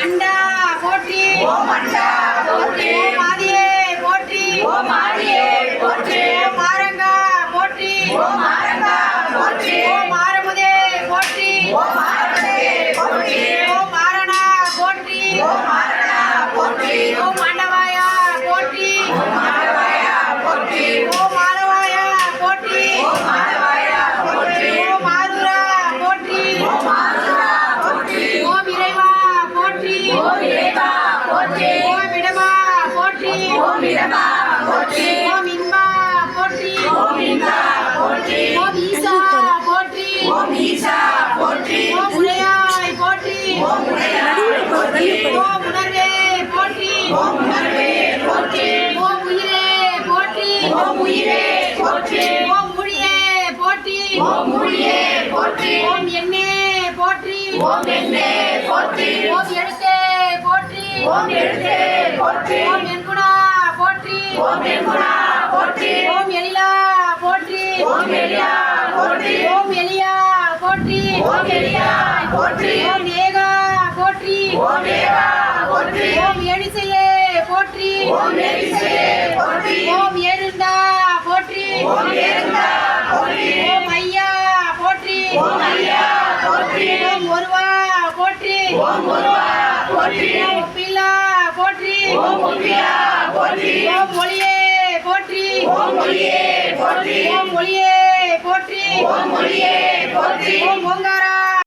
அண்டா போற்றி. ஓம் ஓம் இடமா போற்றி. ஓம் இன்பா போற்றி. ஓம் இன்பா போற்றி. ஓம் ஈசா போற்றி. ஓம் ஈசா போற்றி. ஓம் உடையாய் போற்றி. ஓம் உடையாய் போற்றி. ஓம் உணர்வே போற்றி. ஓம் உணர்வே போற்றி. ஓம் உயிரே போற்றி. ஓம் உயிரே போற்றி. ஓம் மொழியே போற்றி. ஓம் மொழியே போற்றி. ஓம் எண்ணே போற்றி. ஓம் எண்ணே போற்றி. ஓம் எழுத்தே போற்றி. ஓம் எழுத்தே போற்றி. ஓம் என் குணா போற்றி ஓம் எங்குணா போற்றி ஓம் எழிலா போற்றி ஓம் எளியா போற்றி ஓம் எலியா போற்றி ஓம் எளியா போற்றி ஓம் ஏகா போற்றி ஓம் ஏகா போற்றி ஓம் எழிசையே போற்றி ஓம் எரிசையே போற்றி ஓம் ஏருந்தா போற்றி ஓம் ஏருந்தா போற்றி ஓம் ஐயா போற்றி ஓம் ஐயா போற்றி ஓம் ஒருவா போற்றி ஓம் முருகா போற்றி ஓம் ஒப்பில்லா போற்றி ஓம் முக்கியா போற்றி. ஓம் ஒளியே போற்றி. ஓம் ஒளியே போற்றி. ஓம் ஒளியே